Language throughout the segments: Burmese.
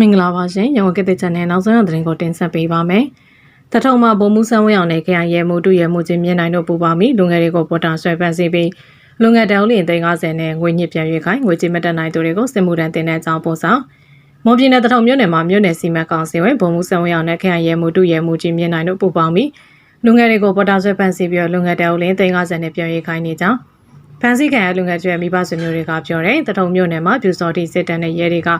မင်္ဂလာပါရှင်ရန်ကုန်ကတဲ့ channel နောက်ဆုံးရသတင်းကိုတင်ဆက်ပေးပါမယ်။တထုံမှာဗိုလ်မှူးဆန်းဝင်းအောင်နဲ့ခရိုင်ရဲမှုတူရဲမှုချင်းမြင့်နိုင်တို့ပူပါမိလူငယ်တွေကိုပေါ်တာဆွဲပန်းစီပြီးလူငယ်တောင်းလင်350နဲ့ငွေညစ်ပြန်ရွေးခိုင်းငွေကြေးမတက်နိုင်သူတွေကိုစစ်မှုထမ်းတင်တဲ့အကြောင်းပို့ဆောင်မွန်ပြည်နယ်တထုံမြို့နယ်မှာမြို့နယ်စီမံကောင်စီဝင်ဗိုလ်မှူးဆန်းဝင်းအောင်နဲ့ခရိုင်ရဲမှုတူရဲမှုချင်းမြင့်နိုင်တို့ပူပေါင်းပြီးလူငယ်တွေကိုပေါ်တာဆွဲပန်းစီပြီးလူငယ်တောင်းလင်350နဲ့ပြန်ရွေးခိုင်းနေကြောင်းဖန်စီခံရလူငယ်ကျွဲမိဘဆွေမျိုးတွေကပြောတယ်တထုံမြို့နယ်မှာပြူစော်တီစစ်တမ်းနဲ့ရဲတွေက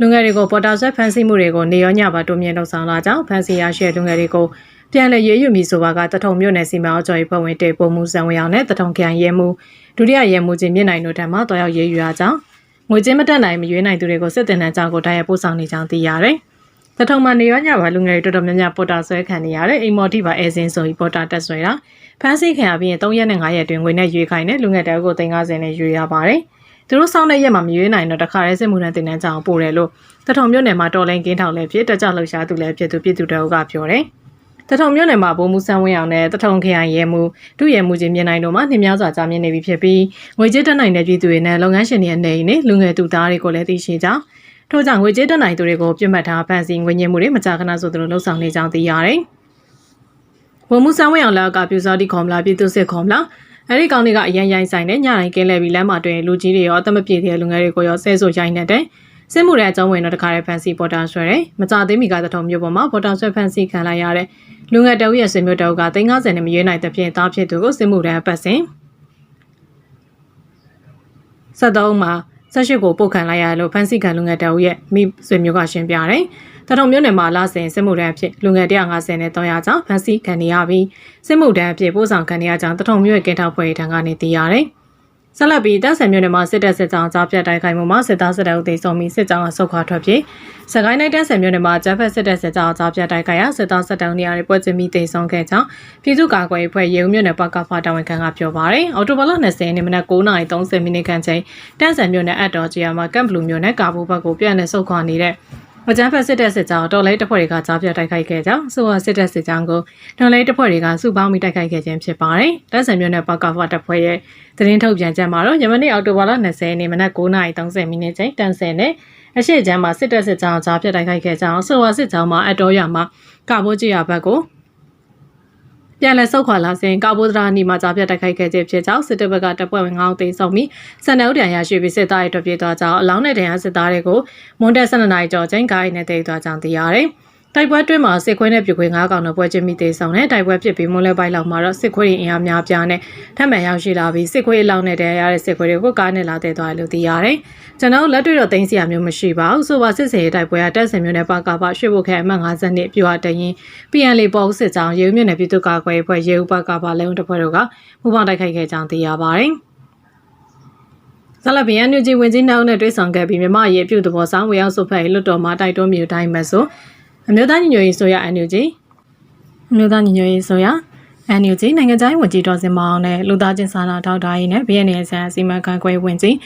လူငယ်တွေကိုပေါ်တာဆွဲဖန်ဆီးမှုတွေကိုနေရောညပါတိုးမြင့်လုပ်ဆောင်လာကြောင်းဖန်ဆီးရရှိလူငယ်တွေကိုပြန်လည်ရေးယူမည်ဆိုပါကတထုံမြို့နယ်စီမံအုပ်ချုပ်ရေးဖွဲ့ဝင်တေပုံမှုစံဝင်အောင်နဲ့တထုံခရိုင်ရဲမှုဒုတိယရဲမှုချင်းမြင့်နိုင်တို့ထံမှတော်ရောက်ရေးယူရကြောင်းငွေချင်းမတက်နိုင်မရွေးနိုင်သူတွေကိုစစ်တင်တဲ့ကြောင်းကိုတိုက်ရိုက်ပို့ဆောင်နေကြောင်းသိရတယ်။တထုံမှာနေရောညပါလူငယ်တွေတော်တော်များများပေါ်တာဆွဲခံနေရတဲ့အိမ်မော်တိပါအဲစင်းဆိုပြီးပေါ်တာတက်ဆွဲတာဖန်ဆီးခံရပြီးရင်3ရက်နဲ့5ရက်တွင်ငွေနဲ့ရွေးခိုင်းတဲ့လူငယ်တအုပ်ကို350နဲ့ရွေးရပါတယ်။ သူတို့စောင်းတဲ့ရက်မှာမရွေးနိုင်တော့တခါရဲစစ်မှုထမ်းတင်တဲ့ကြောင်းပို့တယ်လို့တထုံမြို့နယ်မှာတော်လိုင်းကင်းထောင်လည်းဖြစ်တက်ကြလှုပ်ရှားသူလည်းဖြစ်သူပြည်သူတအုပ်ကပြောတယ်။တထုံမြို့နယ်မှာဗိုလ်မှူးဆန်းဝင်းအောင်နဲ့တထုံခရိုင်ရဲမှုဒုရဲမှုချင်းမြင်နိုင်တို့မှနှင်းများစွာကြာမြင့်နေပြီဖြစ်ပြီးငွေကြေးတက်နိုင်တဲ့ပြည်သူတွေနဲ့လုပ်ငန်းရှင်တွေအနေနဲ့လူငယ်သူသားတွေကိုလည်းသိရှိကြောင်းထို့ကြောင့်ငွေကြေးတက်နိုင်သူတွေကိုပြစ်မှတ်ထားဖန်ဆီးငွေညင်မှုတွေမကြာခဏဆိုသလိုလှုပ်ဆောင်နေကြောင်းသိရတယ်။ဗိုလ်မှူးဆန်းဝင်းအောင်လည်းကပြူစောတိခေါမလားပြည်သူစစ်ခေါမလား အဲ့ဒီကောင်တွေကအရန်ရိုင်းဆိုင်နဲ့ညတိုင်းကင်းလဲပြီးလမ်းမှာတွင်လူကြီးတွေရောအသက်မပြည့်တဲ့လူငယ်တွေကိုရောဆဲဆိုရိုင်းနေတဲ့စစ်မှုတဲ့အကြောင်းဝင်တော့တခါတည်းဖန်စီပေါ်တာဆွဲတယ်။မကြသေးမီကတထုံမျိုးပေါ်မှာပေါ်တာဆွဲဖန်စီခံလိုက်ရတဲ့လူငယ်တအုပ်ရဲ့ဆွေမျိုးတအုပ်က350နဲ့မရွေးနိုင်တဲ့ဖြင့်တားဖြစ်သူကိုစစ်မှုတဲ့အပတ်စဉ်73မှာဆက်ရှိကိုပုတ်ခံလိုက်ရလို့ဖန်စီခံလူငယ်တအုပ်ရဲ့မိဆွေမျိုးကရှင်းပြတယ်။ တထုံမျိုးနယ်မှာလာစဉ်စစ်မှုတန်းအဖြစ်လူငယ်150နဲ့300ကျောင်းဖန်စီခံနေရပြီးစစ်မှုတန်းအဖြစ်ပို့ဆောင်ခံနေရကြောင်းတထုံမျိုးရဲ့ကင်းထောက်ဖွဲ့ထံကနေသိရတယ်။ဆက်လက်ပြီးတပ်ဆန်မြို့နယ်မှာစစ်တပ်စစ်ကြောင်းကြားပြတ်တိုက်ခိုက်မှုမှာစစ်သားစစ်တပ်ဦးသိဆုံးပြီးစစ်ကြောင်းကဆုတ်ခွာထွက်ပြေးစကိုင်းတိုင်းတပ်ဆန်မြို့နယ်မှာဂျက်ဖက်စစ်တပ်စစ်ကြောင်းကြားပြတ်တိုက်ခိုက်ရာစစ်သားစစ်တပ်နေရာတွေပွဲချင်းပြီးသိဆုံးခဲ့ကြောင်းပြည်သူ့ကာကွယ်ရေးဖွဲ့ရေဦးမြို့နယ်ပကဖတာဝန်ခံကပြောပါရယ်အော်တိုဘလ20ရက်နေ့မနက်9:30မိနစ်ခန့်ချိန်တပ်ဆန်မြို့နယ်အတ်တော်ကြီးယာမှာကမ်ဘလူးမြို့နယ်ကာဘူဘက်ကိုပြန်လည်ဆုတ်ခွာနေတဲ့ မကြမ်းဖက်စစ်တပ်စစ်ကြောင်းတော်လေးတပ်ဖွဲ့တွေကကြားပြတိုက်ခိုက်ခဲ့ကြောင်းဆိုဟာစစ်တပ်စစ်ကြောင်းကိုတော်လေးတပ်ဖွဲ့တွေကစုပေါင်းပြီးတိုက်ခိုက်ခဲ့ခြင်းဖြစ်ပါတယ်။တပ်ဆန်မြို့နယ်ပကဖတပ်ဖွဲ့ရဲ့သတင်းထုတ်ပြန်ချက်မှာတော့ယမနေ့အောက်တိုဘာလ20ရက်နေ့မနက်9:30မိနစ်ချိန်တန်ဆယ်နဲ့အရှိချမ်းမှာစစ်တပ်စစ်ကြောင်းကြားပြတိုက်ခိုက်ခဲ့ကြောင်းဆိုဟာစစ်ကြောင်းမှာအတော်ရမှာကာဘိုးကြီးရဘက်ကို ပြန်လည်ဆုတ်ခွာလာစဉ်ကာဘိုဒရာနီမှာကြားပြတ်တိုက်ခိုက်ခဲ့ခြင်းဖြစ်ကြောင်းစစ်တပ်ဘက်ကတပ်ဖွဲ့ဝင်9ဦးသေဆုံးပြီးစံနှုတ်တန်ရရှိပြီးစစ်သားတွေထွက်ပြေးသွားကြောင်းအလောင်းနဲ့တန်ရစစ်သားတွေကိုမွန်တက်12နိုင်ကျော်ချင်းကိုင်းနဲ့တည်သွားကြောင်းသိရတယ်။ တိုက်ပွဲတွင်းမှာစစ်ခွေးနဲ့ပြခွေး9កောင်တို့ပွဲချင်းမိသေးဆောင်တဲ့တိုက်ပွဲဖြစ်ပြီးမွန်လဲပိုင်းလောက်မှာတော့စစ်ခွေးတွေအင်အားများပြားနဲ့ထပ်မံရောက်ရှိလာပြီးစစ်ခွေးအလောင်းနဲ့တည်ရတဲ့စစ်ခွေးတွေကိုကားနဲ့လာတည်သွားတယ်လို့သိရတယ်။ကျွန်တော်လက်တွေ့တော့တင်းစီရမျိုးမရှိပါဘူး။ဆိုပါစစ်စေးတိုက်ပွဲကတက်ဆင်မျိုးနဲ့ပါကာပါရွှေဘုတ်ခဲအမှတ်50နှစ်ပြွာတရင် PNL ပေါ်စစ်ကြောင်းရေဦးမြို့နယ်ပြည်သူ့ကာကွယ်အဖွဲ့ရေဦးပါကာပါလဲုံတစ်ဖွဲ့တို့ကမူပေါင်းတိုက်ခိုက်ခဲ့ကြောင်းသိရပါတယ်။ဆလဗီယန်နူဂျီဝင်ကြီးနောက်နဲ့တွေ့ဆုံခဲ့ပြီးမြမရဲ့ပြုတ်သဘောဆောင်ဝေရောက်စုဖက်လွတ်တော်မှာတိုက်တွန်းမျိုးတိုင်းမှာဆို အမျိုးသားညီညွတ်ရေးဆိုရ NUG အမျိုးသားညီညွတ်ရေးဆိုရ NUG နိုင်ငံခြားရေးဝန်ကြီးဒေါ်စင်မောင်နဲ့လူသားချင်းစာနာထောက်ထားရေးနဲ့ BNN ဆန်အစီအမံခန့်ခွဲဝင်ကြီး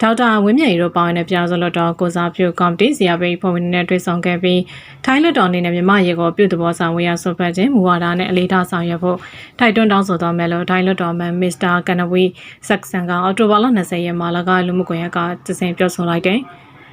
ဒေါက်တာဝင်းမြတ်ရီတို့ပါဝင်တဲ့ပြောင်းစလွတ်တော်ကိုစားပြုကော်မတီစီယာဘေးဖွဲ့ဝင်နဲ့တွေ့ဆုံခဲ့ပြီးထိုင်းလွတ်တော်အနေနဲ့မြမရေကိုပြုတ်တဘောဆောင်ဝေရောက်ဆွဖက်ခြင်းမူဝါဒနဲ့အလေးထားဆောင်ရွက်ဖို့ထိုက်တွန်းတောင်းဆိုတော်မယ်လို့ထိုင်းလွတ်တော်မန်မစ္စတာကန်နဝီဆက်ဆန်ကအော်တိုဘာလ20ရက်မှာလကလူမှုကွန်ရက်ကတစဉ်ပြောဆိုလိုက်တယ်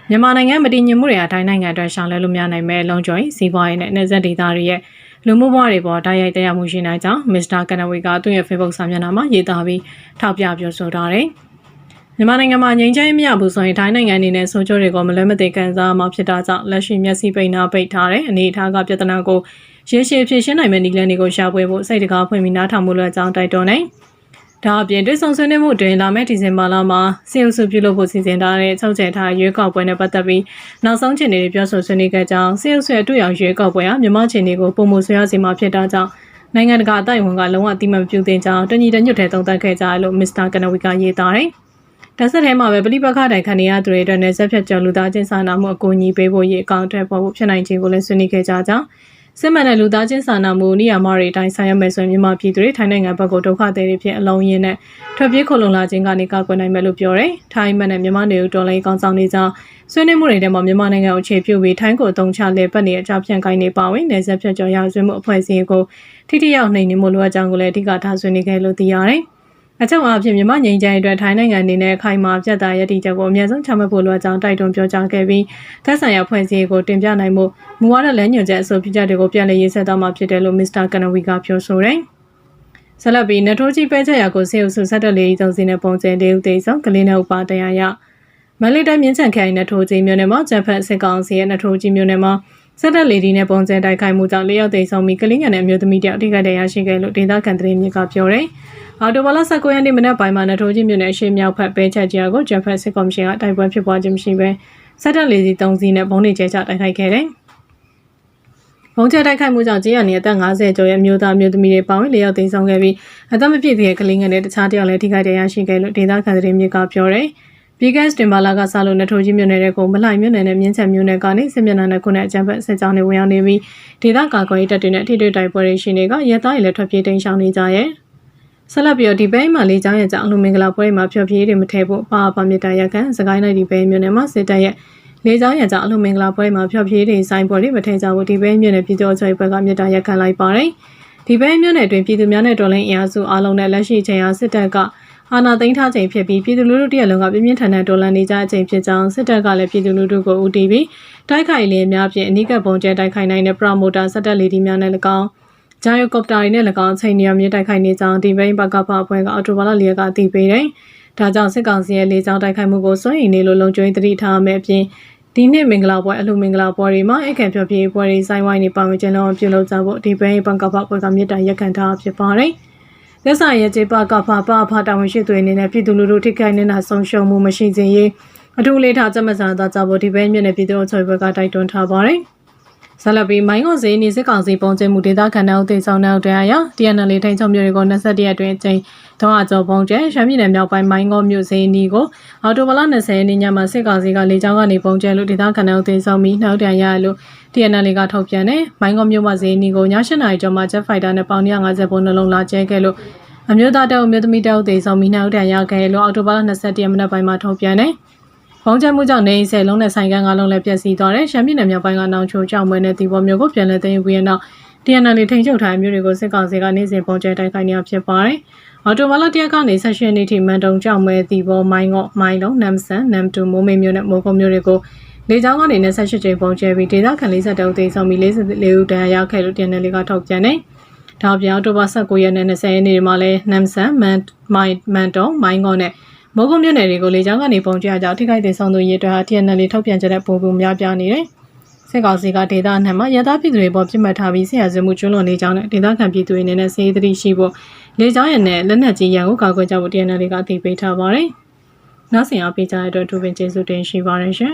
မြန်မာနိုင်ငံမတည်ငြိမ်မှုတွေဟာထိုင်းနိုင်ငံအတွက်ရှောင်လဲလို့များနိုင်မဲ့လုံခြုံရေးစီးပွားရေးနဲ့နယ်စပ်ဒေသတွေရဲ့လူမှုဘဝတွေပေါ်တိုက်ရိုက်တရားမှုရှိနိုင်ကြောင်းမစ္စတာကန်နဝီကသူ့ရဲ့ Facebook စာမျက်နှာမှာရေးသားပြီးထောက်ပြပြောဆိုထားတယ်။မြန်မာနိုင်ငံမှာငြိမ်းချမ်းရေးမရဘူးဆိုရင်ထိုင်းနိုင်ငံအနေနဲ့ဆိုချိုတွေကိုမလွဲမသွေကန်စားမှာဖြစ်တာကြောင့်လက်ရှိမျက်စိပိတ်နာပိတ်ထားတဲ့အနေအထားကပြဿနာကိုရေရှည်ဖြေရှင်းနိုင်မယ့်နည်းလမ်းတွေကိုရှာဖွေဖို့စိတ်တကားဖွင့်ပြီးနားထောင်မှုလွှဲကြောင်းတိုက်တွန်းနေ။ ဒါအပြင်တွေ့ဆုံဆွေးနွေးမှုတွင်လာမယ့်ဒီဇင်ဘာလမှာစီအုပ်စုပြုလုပ်ဖို့စီစဉ်ထားတဲ့ချုပ်ချယ်ထားရွေးကောက်ပွဲနဲ့ပတ်သက်ပြီးနောက်ဆုံးချိန်တွေပြောဆိုဆွေးနွေးခဲ့ကြောင်းစီအုပ်စုရဲ့တွေ့အောင်ရွေးကောက်ပွဲဟာမြန်မာချိန်တွေကိုပုံမှုဆွေးရစီမှာဖြစ်တာကြောင့်နိုင်ငံတကာအတိုင်းဝန်ကလုံးဝအတိမမပြုသင့်ကြောင်းတညီတညွတ်ထဲသုံးသပ်ခဲ့ကြတယ်လို့မစ္စတာကနဝီကရေးသားတယ်။ဒါဆက်ထဲမှာပဲပဋိပက္ခတိုင်ခံနေရသူတွေအတွက်နယ်ဆက်ဖြတ်ကျော်လူသားချင်းစာနာမှုအကူအညီပေးဖို့ရေးအကောင့်တွေပေါ်ဖို့ဖြစ်နိုင်ခြင်းကိုလည်းဆွေးနွေးခဲ့ကြကြောင်း စစ်မှန်တဲ့လူသားချင်းစာနာမှုနေရာမတွေအတိုင်းဆိုင်ရမယ်ဆိုရင်မြန်မာပြည်သူတွေထိုင်းနိုင်ငံဘက်ကိုဒုက္ခသည်တွေဖြစ်အလုံးရင်းနဲ့ထွက်ပြေးခိုလုံလာခြင်းကနေကာကွယ်နိုင်မယ်လို့ပြောတယ်။ထိုင်းမှန်တဲ့မြန်မာနေဦးတော်လိုင်းကောင်းဆောင်နေကြောင်းဆွေးနွေးမှုတွေထဲမှာမြန်မာနိုင်ငံကိုအခြေပြုပြီးထိုင်းကိုအုံချလဲပတ်နေတဲ့အကြောင်းပြန်ကိုင်းနေပါဝင်နေဆက်ဖြတ်ကျော်ရဆွေးမှုအဖွဲ့အစည်းကိုထိထိရောက်နိုင်နေမှုလိုအပ်ကြောင်းကိုလည်းအဓိကထားဆွေးနွေးခဲ့လို့သိရတယ်။ အချက်အဖြစ်မြန်မာငြိမ်းချမ်းရေးအတွက်ထိုင်းနိုင်ငံအနေနဲ့ခိုင်မာပြတ်သားရည်တည်ချက်ကိုအများဆုံးချမှတ်ဖို့လိုအပ်ကြောင်းတိုက်တွန်းပြောကြားခဲ့ပြီးသက်ဆိုင်ရာဖွဲ့စည်းရေးကိုတင်ပြနိုင်မှုမူဝါဒလမ်းညွှန်ချက်အဆိုပြုချက်တွေကိုပြန်လည်ရေးဆွဲသွားမှာဖြစ်တယ်လို့မစ္စတာကနဝီကပြောဆိုတယ်။ဆက်လက်ပြီးနထိုးကြီးပဲချက်ရာကိုစေအုပ်စုဆက်တက်လေးသုံးစင်းနဲ့ပုံစံလေးဦးသိဆုံးကလေးနဲ့ဥပါတရားရမန္တလေးတိုင်းမြင်းချံခရိုင်နထိုးကြီးမြို့နယ်မှာဂျပန်စစ်ကောင်စီရဲ့နထိုးကြီးမြို့နယ်မှာဆက်တက်လေဒီနဲ့ပုံစံတိုက်ခိုက်မှုကြောင့်လေးယောက်သိဆုံးပြီးကလေးငယ်နဲ့အမျိုးသမီးတယောက်အထိကတည်းရရှိခဲ့လို့ဒေသခံသတင်းမြစ်ကပြောတယ်။ အော်တိုဘာလ19ရက်နေ့မနက်ပိုင်းမှာနထိုးကြီးမြို့နယ်အရှိမြောက်ဖက်ပဲချက်ကြီးကိုဂျပန်စစ်ကောင်စီကတိုက်ပွဲဖြစ်ပွားခြင်းမရှိဘဲဆက်တက်လေဒီ3စီးနဲ့ဘုံနေကျဲချတိုက်ခိုက်ခဲ့တယ်။ဘုံကျဲတိုက်ခိုက်မှုကြောင့်ကြေးရနေအသက်50ကျော်ရဲ့မျိုးသားမျိုးသမီးတွေပေါင်းလေးယောက်သိမ်းဆောင်ခဲ့ပြီးအသက်မပြည့်သေးတဲ့ကလေးငယ်တွေတခြားတယောက်လည်းထိခိုက်ဒဏ်ရာရှိခဲ့လို့ဒေသခံသတင်းမြစ်ကပြောတယ်။ပြီးကက်စတင်ဘာလာကစလို့နထိုးကြီးမြို့နယ်တဲ့ကိုမလှိုင်မြို့နယ်နဲ့မြင်းချံမြို့နယ်ကနေစစ်မျက်နှာနဲ့ခုနဲ့အကြံဖက်စစ်ကြောင်းတွေဝင်ရောက်နေပြီးဒေသကာကွယ်ရေးတပ်တွေနဲ့ထိတွေ့တိုက်ပွဲတွေရှိနေကရဲသားတွေလည်းထွက်ပြေးတိမ်းရှောင်နေကြရဲ့ ဆက်လက်ပြီးတော့ဒီဘဲမှာလေးချောင်းရဲ့ကြောင့်လူမင်္ဂလာပွဲမှာဖျော်ဖြေတွေမထည့်ဖို့ပါပါမြစ်တာရက်ကန်စကိုင်းလိုက်ဒီဘဲမြို့နယ်မှာစစ်တပ်ရဲ့လေးချောင်းရဲ့ကြောင့်အလူမင်္ဂလာပွဲမှာဖျော်ဖြေတွေဆိုင်ပေါ်တွေမထည့်ကြဘူးဒီဘဲမြို့နယ်ပြည်တော်ချုပ်ဘက်ကမြစ်တာရက်ကန်လိုက်ပါတယ်ဒီဘဲမြို့နယ်တွင်ပြည်သူများနဲ့တော်လှန်အင်အားစုအားလုံးနဲ့လက်ရှိချိန်အားစစ်တပ်ကအာဏာသိမ်းထားချိန်ဖြစ်ပြီးပြည်သူလူထုတရက်လုံးကပြင်းပြင်းထန်ထန်တော်လှန်နေကြချိန်ဖြစ်ကြောင်းစစ်တပ်ကလည်းပြည်သူလူထုကိုဦးတည်ပြီးတိုက်ခိုက်လင်းများဖြင့်အနိကပုံကျဲတိုက်ခိုက်နိုင်တဲ့ပရမိုတာစက်တက်လီဒီများနဲ့၎င်း ဂျာယိုကော်ပတာတွေနဲ့၎င်းအချိန်နေရာမြင့်တိုက်ခိုက်နေကြောင်းဒီဘိန်းဘကဖအဖွဲ့ကအော်တိုဘာလ၄ရက်ကအသိပေးတယ်။ဒါကြောင့်စစ်ကောင်စီရဲ့လေကြောင်းတိုက်ခိုက်မှုကိုစွန့်ရင်နေလို့လုံခြုံရေးတတိထားမယ်အပြင်ဒီနေ့မင်္ဂလာပွဲအလှမင်္ဂလာပွဲတွေမှာအခမ်းဖြောပြပွဲတွေစိုင်းဝိုင်းနေပါဝင်ခြင်းလုံးပြုလုပ်ကြဖို့ဒီဘိန်းဘကဖအဖွဲ့ကမြစ်တာရက်ခံထားဖြစ်ပါတယ်။လက်ဆိုင်ရဲ့ခြေပကဖပဖတာဝန်ရှိသူတွေအနေနဲ့ပြည်သူလူထုထိခိုက်နေတာဆုံးရှုံးမှုမရှိစေရေးအထူးလေးထားကြမစားသားကြဖို့ဒီဘဲမြင့်နဲ့ပြည်သူ့အချုပ်ဘက်ကတိုက်တွန်းထားပါတယ်။ ဆလပီမိုင်းကိုစေးနေစစ်ကောင်စီပုံကျမှုဒေသခံတွေအသိဆောင်တဲ့တရားရ TNL ထိန်ချုံမျိုးတွေကို21ရက်အတွင်းအချိန်တော့အကျော်ပုံကျရှမ်းပြည်နယ်မြောက်ပိုင်းမိုင်းကိုမြို့စေးနီကိုအော်တိုဘလ20ရက်နေ့ညမှာစစ်ကောင်စီကလေကြောင်းကနေပုံကျလို့ဒေသခံတွေအသိဆောင်ပြီးနောက်တန်ရလို့ TNL ကထုတ်ပြန်တယ်မိုင်းကိုမြို့မှာစေးနီကိုည8နာရီကျော်မှာ Jet Fighter နဲ့ပေါင်150ပုံနှလုံးလာကျဲခဲ့လို့အမျိုးသားတောင်အမျိုးသမီးတောင်အသေးဆောင်ပြီးနောက်တန်ရခဲ့လို့အော်တိုဘလ21ရက်မနက်ပိုင်းမှာထုတ်ပြန်တယ် ဘုံကျမှုကြောင့်နေအိမ်ဆယ်လုံးနဲ့ဆိုင်ကန်ငါးလုံးလည်းပျက်စီးသွားတယ်။ရှမ်းပြည်နယ်မြောက်ပိုင်းကနောင်ချိုကြောင့်မွဲနဲ့တီဘောမျိုးကိုပြန်လည်သိမ်းယူပြီးတဲ့နောက် TNL ထိန်ချုပ်ထားတဲ့မျိုးတွေကိုစစ်ကောင်စီကနေစဉ်ပုံကျဲတိုက်ခိုက်နေဖြစ်ပါတယ်။အော်တိုဘာလတရက်ကနေဆက်ရှင်နေ့ထိမန်တုံကြောင့်မွဲတီဘောမိုင်းငေါ့မိုင်းလုံးနမ်ဆန်နမ်တူမိုးမေမျိုးနဲ့မိုးကုံမျိုးတွေကိုလေကြောင်းကနေ28ကြိမ်ပုံကျဲပြီးဒေသခံ40တောက်သိမ်းဆောင်ပြီး44ဦးတန်းရောက်ခဲ့လို့ TNL ကထုတ်ပြန်တယ်။ဒါပြောင်းတိုဘာ19ရက်နဲ့20ရက်နေ့မှာလဲနမ်ဆန်မန်မိုင်းမန်တုံမိုင်းငေါ့နဲ့ မိုးကုံမြို့နယ်တွေကိုလေကြောင်းကနေပုံကျကြောင်းထိခိုက်ဒေဆုံးသူရေးတွက်ဟာ TNL ထုတ်ပြန်ကြတဲ့ပုံပုံများပြနေတယ်။စစ်ကောင်စီကဒေသအနှံ့မှာရသားပြည်သူတွေပေါ်ပြစ်မှတ်ထားပြီးဆရာစမှုကျွလွန်နေကြောင်းနဲ့ဒေသခံပြည်သူတွေအနေနဲ့စေတသိရှိဖို့လေကြောင်းရည်နဲ့လက်နက်ကြီးရန်ကိုကာကွယ်ကြဖို့ TNL ကအသိပေးထားပါတယ်။နောက်ဆင်အားပေးကြတဲ့အတွက်ဒူပင်ကျေးဇူးတင်ရှိပါတယ်ရှင်